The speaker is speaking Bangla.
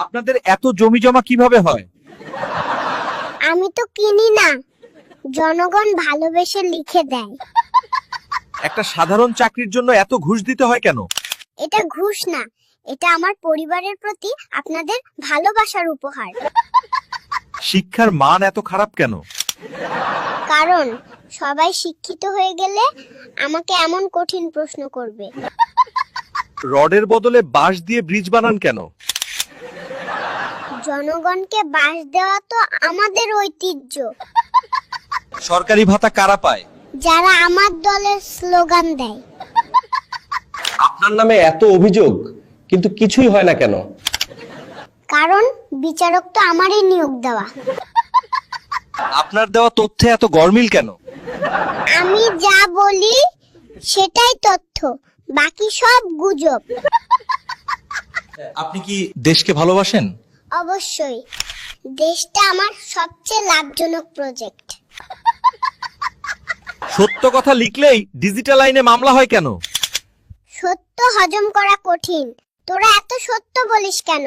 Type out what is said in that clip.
আপনাদের এত জমি জমা কীভাবে হয়? আমি তো কিনি না। জনগণ ভালোবেসে লিখে দেয়। একটা সাধারণ চাকরির জন্য এত ঘুষ দিতে হয় কেন? এটা ঘুষ না। এটা আমার পরিবারের প্রতি আপনাদের ভালোবাসার উপহার। শিক্ষার মান এত খারাপ কেন? কারণ সবাই শিক্ষিত হয়ে গেলে আমাকে এমন কঠিন প্রশ্ন করবে। রডের বদলে বাঁশ দিয়ে ব্রিজ বানান কেন? জনগণকে বাস দেওয়া তো আমাদের ঐতিহ্য। সরকারি ভাতা কারা পায়? যারা আমার দলের স্লোগান দেয়। আপনার নামে এত অভিযোগ কিন্তু কিছুই হয় না কেন? কারণ বিচারক তো আমারই নিয়োগ দেওয়া। আপনার দেওয়া তথ্যে এত গরমিল কেন? আমি যা বলি সেটাই তথ্য। বাকি সব গুজব। আপনি কি দেশকে ভালোবাসেন? অবশ্যই। দেশটা আমার সবচেয়ে লাভজনক প্রজেক্ট সত্য কথা লিখলেই ডিজিটাল আইনে মামলা হয় কেন? সত্য হজম করা কঠিন। তোরা এত সত্য বলিস কেন?